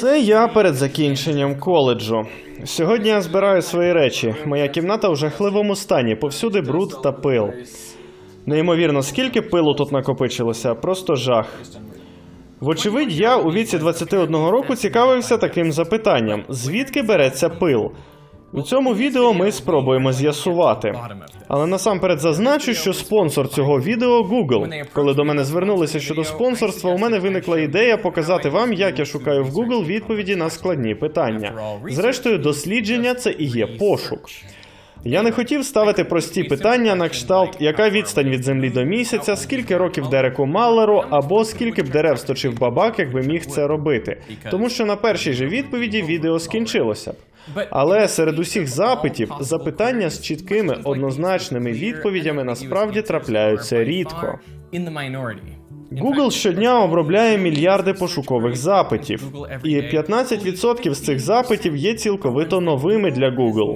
Це я перед закінченням коледжу. Сьогодні я збираю свої речі. Моя кімната в жахливому стані, повсюди бруд та пил. Неймовірно, скільки пилу тут накопичилося, просто жах. Вочевидь, я у віці 21 року цікавився таким запитанням: звідки береться пил? У цьому відео ми спробуємо з'ясувати. Але насамперед зазначу, що спонсор цього відео Google. Коли до мене звернулися щодо спонсорства, у мене виникла ідея показати вам, як я шукаю в Google відповіді на складні питання. Зрештою, дослідження це і є пошук. Я не хотів ставити прості питання на кшталт, яка відстань від землі до місяця, скільки років Дереку Маллеру, або скільки б дерев сточив бабак, якби міг це робити. Тому що на першій же відповіді відео скінчилося. Але серед усіх запитів запитання з чіткими однозначними відповідями насправді трапляються рідко. Google щодня обробляє мільярди пошукових запитів, і 15% з цих запитів є цілковито новими для Google.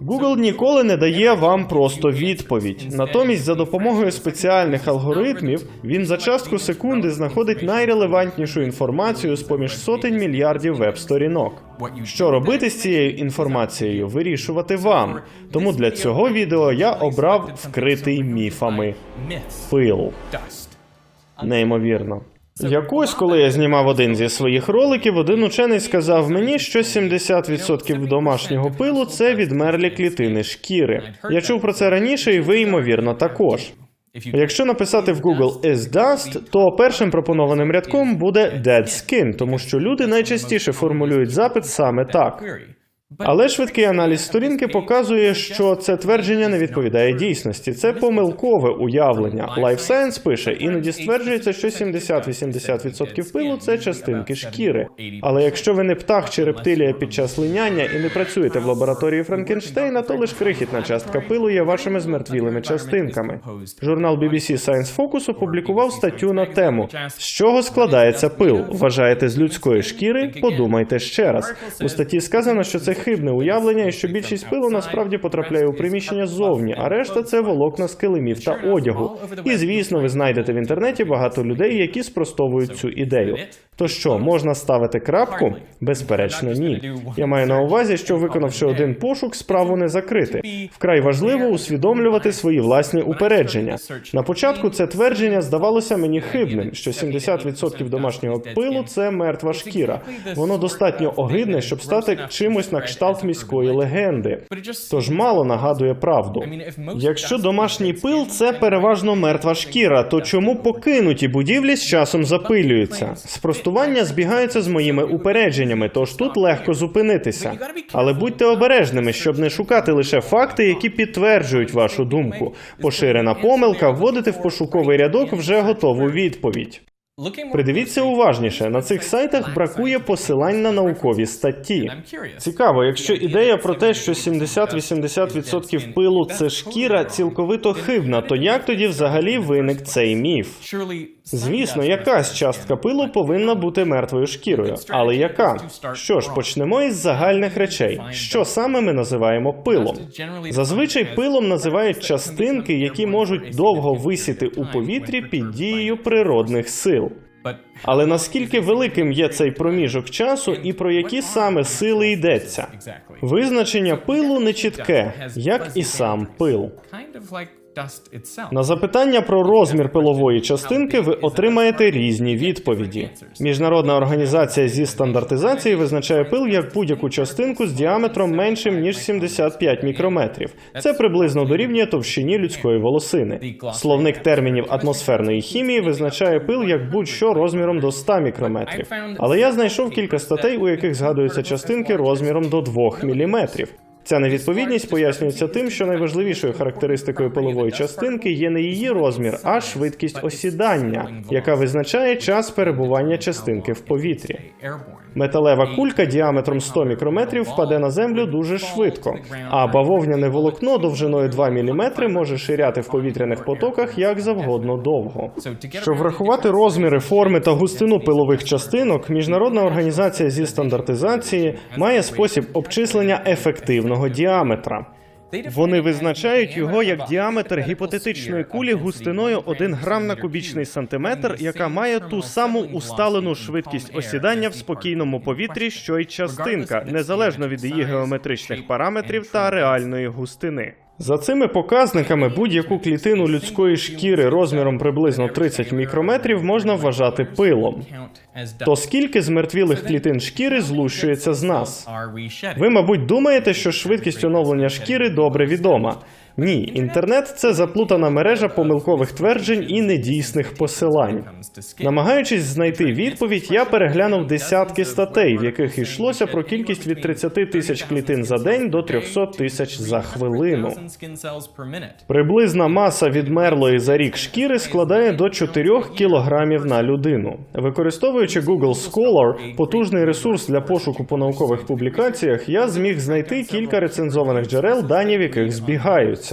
Google ніколи не дає вам просто відповідь. Натомість, за допомогою спеціальних алгоритмів, він за частку секунди знаходить найрелевантнішу інформацію з поміж сотень мільярдів веб-сторінок. Що робити з цією інформацією, вирішувати вам. Тому для цього відео я обрав вкритий міфами пил. Неймовірно. Якось, коли я знімав один зі своїх роликів, один учений сказав мені, що 70% домашнього пилу це відмерлі клітини шкіри. Я чув про це раніше, і ви, ймовірно, також. Якщо написати в Google is dust, то першим пропонованим рядком буде dead skin, тому що люди найчастіше формулюють запит саме так. Але швидкий аналіз сторінки показує, що це твердження не відповідає дійсності. Це помилкове уявлення. Life Science пише, іноді стверджується, що 70-80% пилу це частинки шкіри. Але якщо ви не птах чи рептилія під час линяння і не працюєте в лабораторії Франкенштейна, то лише крихітна частка пилу є вашими змертвілими частинками. Журнал BBC Science Focus опублікував статтю на тему з чого складається пил. Вважаєте з людської шкіри? Подумайте ще раз. У статті сказано, що це хибне уявлення, і що більшість пилу насправді потрапляє у приміщення ззовні, а решта це волокна з килимів та одягу. І звісно, ви знайдете в інтернеті багато людей, які спростовують цю ідею. То що, можна ставити крапку? Безперечно, ні. Я маю на увазі, що виконавши один пошук, справу не закрити. Вкрай важливо усвідомлювати свої власні упередження. На початку це твердження здавалося мені хибним, що 70% домашнього пилу це мертва шкіра. Воно достатньо огидне, щоб стати чимось на кшталт міської легенди. Тож мало нагадує правду. Якщо домашній пил це переважно мертва шкіра, то чому покинуті будівлі з часом запилюються? Спростування збігаються з моїми упередженнями, тож тут легко зупинитися. Але будьте обережними, щоб не шукати лише факти, які підтверджують вашу думку. Поширена помилка вводити в пошуковий рядок вже готову відповідь. Придивіться уважніше, на цих сайтах бракує посилань на наукові статті. Цікаво, якщо ідея про те, що 70-80% пилу це шкіра, цілковито хибна, то як тоді взагалі виник цей міф? Звісно, якась частка пилу повинна бути мертвою шкірою. Але яка? Що ж, почнемо із загальних речей. Що саме ми називаємо пилом? Зазвичай пилом називають частинки, які можуть довго висіти у повітрі під дією природних сил. Але наскільки великим є цей проміжок часу і про які саме сили йдеться? Визначення пилу не чітке, як і сам пил. На запитання про розмір пилової частинки ви отримаєте різні відповіді. Міжнародна організація зі стандартизації визначає пил як будь-яку частинку з діаметром меншим ніж 75 мікрометрів. Це приблизно дорівнює товщині людської волосини. Словник термінів атмосферної хімії визначає пил як будь-що розміром до 100 мікрометрів. Але я знайшов кілька статей, у яких згадуються частинки розміром до 2 міліметрів. Ця невідповідність пояснюється тим, що найважливішою характеристикою пилової частинки є не її розмір, а швидкість осідання, яка визначає час перебування частинки в повітрі. Металева кулька діаметром 100 мікрометрів впаде на землю дуже швидко, а бавовняне волокно довжиною 2 мм може ширяти в повітряних потоках як завгодно довго. Щоб врахувати розміри, форми та густину пилових частинок, міжнародна організація зі стандартизації має спосіб обчислення ефективного діаметра. Вони визначають його як діаметр гіпотетичної кулі густиною 1 грам на кубічний сантиметр, яка має ту саму усталену швидкість осідання в спокійному повітрі, що й частинка, незалежно від її геометричних параметрів та реальної густини. За цими показниками будь-яку клітину людської шкіри розміром приблизно 30 мікрометрів можна вважати пилом. То скільки змертвілих клітин шкіри злущується з нас? Ви, мабуть, думаєте, що швидкість оновлення шкіри добре відома. Ні, інтернет це заплутана мережа помилкових тверджень і недійсних посилань. Намагаючись знайти відповідь, я переглянув десятки статей, в яких йшлося про кількість від 30 тисяч клітин за день до 300 тисяч за хвилину. Приблизна маса відмерлої за рік шкіри складає до 4 кілограмів на людину. Використовуючи Google Scholar, потужний ресурс для пошуку по наукових публікаціях, я зміг знайти кілька рецензованих джерел, дані в яких збігаються.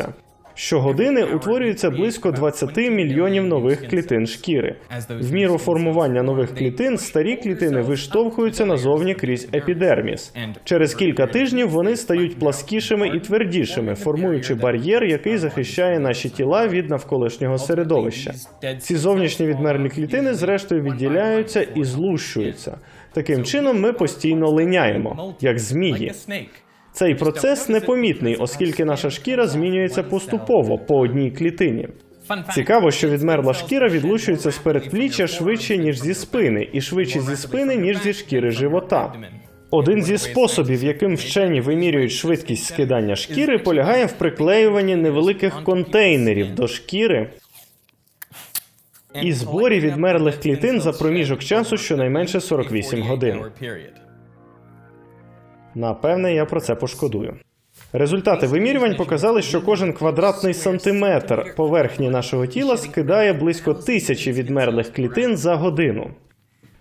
Щогодини утворюється близько 20 мільйонів нових клітин шкіри. В міру формування нових клітин старі клітини виштовхуються назовні крізь епідерміс. Через кілька тижнів вони стають пласкішими і твердішими, формуючи бар'єр, який захищає наші тіла від навколишнього середовища. Ці зовнішні відмерлі клітини, зрештою, відділяються і злущуються. Таким чином, ми постійно линяємо, як змії. Цей процес непомітний, оскільки наша шкіра змінюється поступово по одній клітині. Цікаво, що відмерла шкіра відлучується з передпліччя швидше, ніж зі спини, і швидше зі спини, ніж зі шкіри живота. Один зі способів, яким вчені вимірюють швидкість скидання шкіри, полягає в приклеюванні невеликих контейнерів до шкіри і зборі відмерлих клітин за проміжок часу щонайменше 48 годин. Напевне, я про це пошкодую. Результати вимірювань показали, що кожен квадратний сантиметр поверхні нашого тіла скидає близько тисячі відмерлих клітин за годину.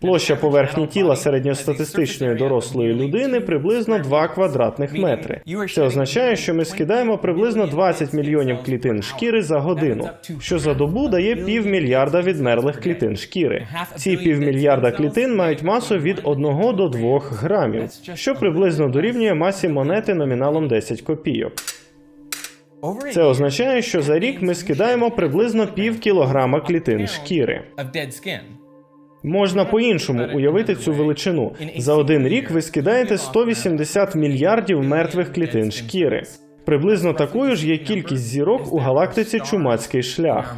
Площа поверхні тіла середньостатистичної дорослої людини приблизно 2 квадратних метри. Це означає, що ми скидаємо приблизно 20 мільйонів клітин шкіри за годину, що за добу дає півмільярда відмерлих клітин шкіри. Ці півмільярда клітин мають масу від 1 до 2 грамів, що приблизно дорівнює масі монети номіналом 10 копійок. Це означає, що за рік ми скидаємо приблизно пів кілограма клітин шкіри. Можна по-іншому уявити цю величину. За один рік ви скидаєте 180 мільярдів мертвих клітин шкіри. Приблизно такою ж є кількість зірок у галактиці Чумацький шлях.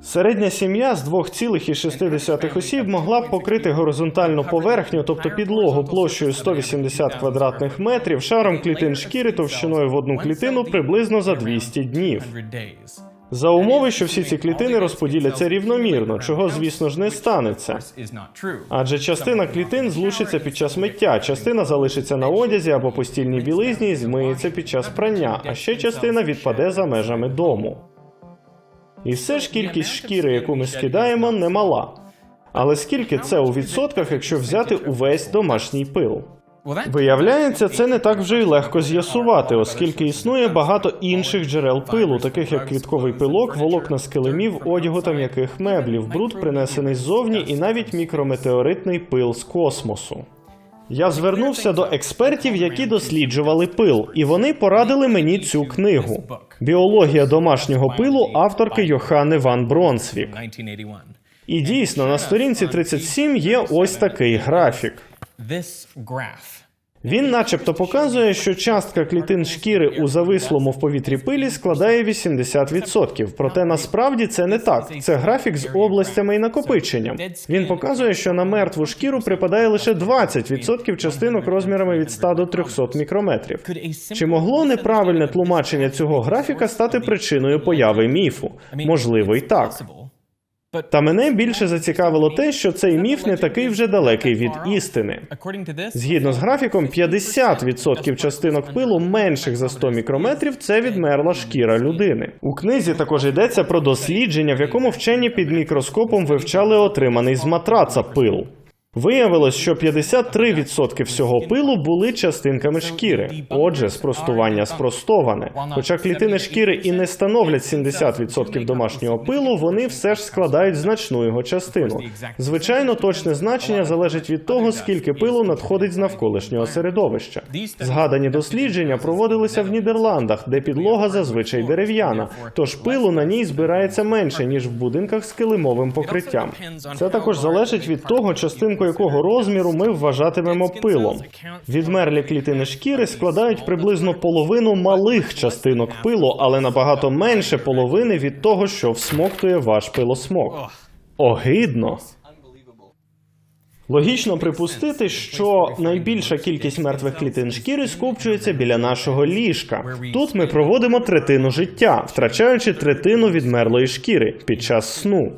Середня сім'я з 2,6 осіб могла б покрити горизонтальну поверхню, тобто підлогу площею 180 квадратних метрів, шаром клітин шкіри товщиною в одну клітину приблизно за 200 днів. За умови, що всі ці клітини розподіляться рівномірно, чого, звісно ж, не станеться. Адже частина клітин злучиться під час миття, частина залишиться на одязі або постільній білизні і змиється під час прання, а ще частина відпаде за межами дому. І все ж кількість шкіри, яку ми скидаємо, немала. Але скільки це у відсотках, якщо взяти увесь домашній пил? Виявляється, це не так вже й легко з'ясувати, оскільки існує багато інших джерел пилу, таких як квітковий пилок, волокна з килимів, одягу та м'яких меблів, бруд, принесений ззовні, і навіть мікрометеоритний пил з космосу. Я звернувся до експертів, які досліджували пил, і вони порадили мені цю книгу Біологія домашнього пилу авторки Йоханни Ван Бронсвік. І дійсно на сторінці 37 є ось такий графік. Він, начебто, показує, що частка клітин шкіри у завислому в повітрі пилі складає 80%. Проте насправді це не так. Це графік з областями і накопиченням. Він показує, що на мертву шкіру припадає лише 20% частинок розмірами від 100 до 300 мікрометрів. Чи могло неправильне тлумачення цього графіка стати причиною появи міфу? Можливо, й так. Та мене більше зацікавило те, що цей міф не такий вже далекий від істини. Згідно з графіком, 50% частинок пилу менших за 100 мікрометрів це відмерла шкіра людини. У книзі також йдеться про дослідження, в якому вчені під мікроскопом вивчали отриманий з матраца пил. Виявилось, що 53% всього пилу були частинками шкіри. Отже, спростування спростоване. Хоча клітини шкіри і не становлять 70% домашнього пилу, вони все ж складають значну його частину. Звичайно, точне значення залежить від того, скільки пилу надходить з навколишнього середовища. Згадані дослідження проводилися в Нідерландах, де підлога зазвичай дерев'яна, тож пилу на ній збирається менше ніж в будинках з килимовим покриттям. Це також залежить від того, частинку якого розміру ми вважатимемо пилом. Відмерлі клітини шкіри складають приблизно половину малих частинок пилу, але набагато менше половини від того, що всмоктує ваш пилосмок. Огидно. Логічно припустити, що найбільша кількість мертвих клітин шкіри скупчується біля нашого ліжка. Тут ми проводимо третину життя, втрачаючи третину відмерлої шкіри під час сну.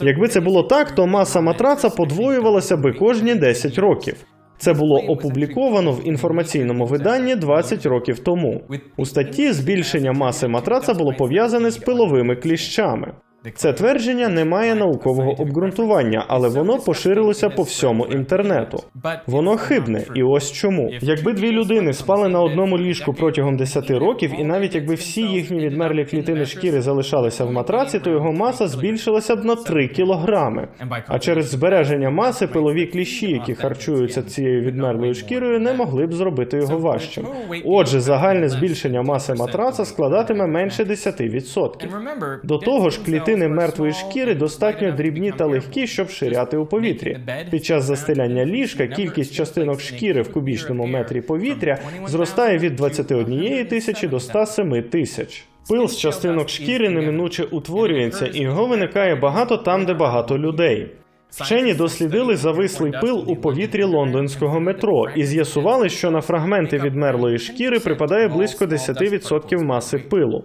Якби це було так, то маса матраца подвоювалася би кожні 10 років. Це було опубліковано в інформаційному виданні 20 років тому. У статті збільшення маси матраца було пов'язане з пиловими кліщами. Це твердження не має наукового обґрунтування, але воно поширилося по всьому інтернету. Воно хибне, і ось чому. Якби дві людини спали на одному ліжку протягом 10 років, і навіть якби всі їхні відмерлі клітини шкіри залишалися в матраці, то його маса збільшилася б на 3 кілограми. А через збереження маси пилові кліщі, які харчуються цією відмерлою шкірою, не могли б зробити його важчим. Отже, загальне збільшення маси матраца складатиме менше 10%. До того ж, клітини мертвої шкіри достатньо дрібні та легкі, щоб ширяти у повітрі. Під час застеляння ліжка кількість частинок шкіри в кубічному метрі повітря зростає від 21 тисячі до 107 тисяч. Пил з частинок шкіри неминуче утворюється, і його виникає багато там, де багато людей. Вчені дослідили завислий пил у повітрі лондонського метро і з'ясували, що на фрагменти відмерлої шкіри припадає близько 10% маси пилу.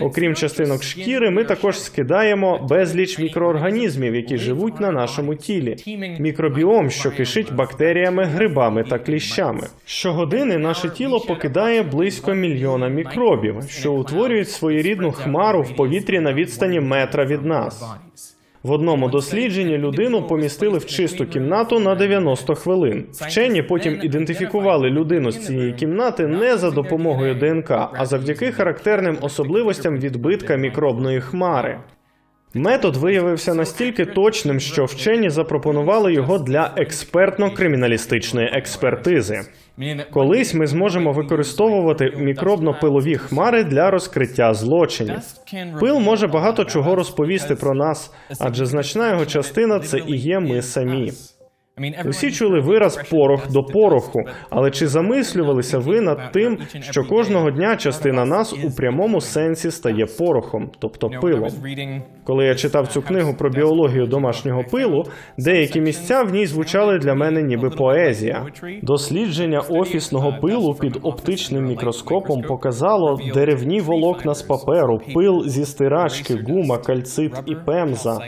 Окрім частинок шкіри, ми також скидаємо безліч мікроорганізмів, які живуть на нашому тілі. Мікробіом, що кишить бактеріями, грибами та кліщами. Щогодини наше тіло покидає близько мільйона мікробів, що утворюють своєрідну хмару в повітрі на відстані метра від нас. В одному дослідженні людину помістили в чисту кімнату на 90 хвилин. Вчені потім ідентифікували людину з цієї кімнати не за допомогою ДНК, а завдяки характерним особливостям відбитка мікробної хмари. Метод виявився настільки точним, що вчені запропонували його для експертно-криміналістичної експертизи. Колись ми зможемо використовувати мікробно-пилові хмари для розкриття злочинів. Пил може багато чого розповісти про нас, адже значна його частина це і є ми самі. Усі чули вираз порох до пороху, але чи замислювалися ви над тим, що кожного дня частина нас у прямому сенсі стає порохом, тобто пилом? Коли я читав цю книгу про біологію домашнього пилу, деякі місця в ній звучали для мене ніби поезія. Дослідження офісного пилу під оптичним мікроскопом показало деревні волокна з паперу, пил зі стирачки, гума, кальцит і пемза,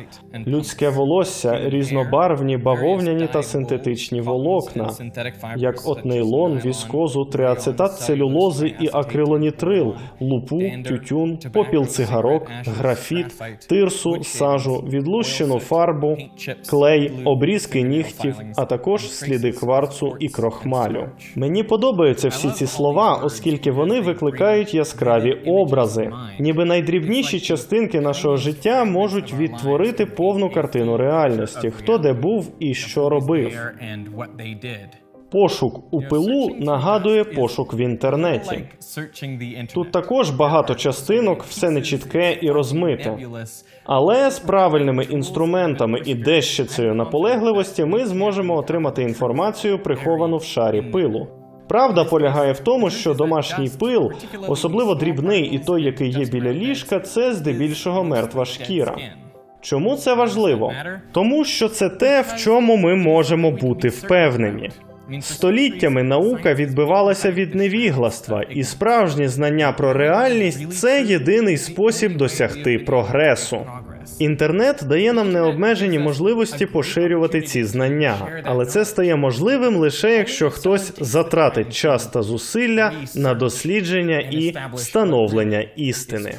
людське волосся, різнобарвні бавовняні та синтетичні волокна, як от нейлон, віскозу, триацетат целюлози і акрилонітрил, лупу, тютюн, попіл цигарок, графіт, тирсу, сажу, відлущену фарбу, клей, обрізки нігтів, а також сліди кварцу і крохмалю. Мені подобаються всі ці слова, оскільки вони викликають яскраві образи, ніби найдрібніші частинки нашого життя можуть відтворити повну картину реальності, хто де був і що робив. Пошук у пилу нагадує пошук в інтернеті. Тут також багато частинок, все нечітке і розмите. Але з правильними інструментами і дещицею наполегливості ми зможемо отримати інформацію, приховану в шарі пилу. Правда полягає в тому, що домашній пил, особливо дрібний і той, який є біля ліжка, це здебільшого мертва шкіра. Чому це важливо? Тому що це те, в чому ми можемо бути впевнені. Століттями наука відбивалася від невігластва, і справжні знання про реальність це єдиний спосіб досягти прогресу. Інтернет дає нам необмежені можливості поширювати ці знання, але це стає можливим лише якщо хтось затратить час та зусилля на дослідження і встановлення істини.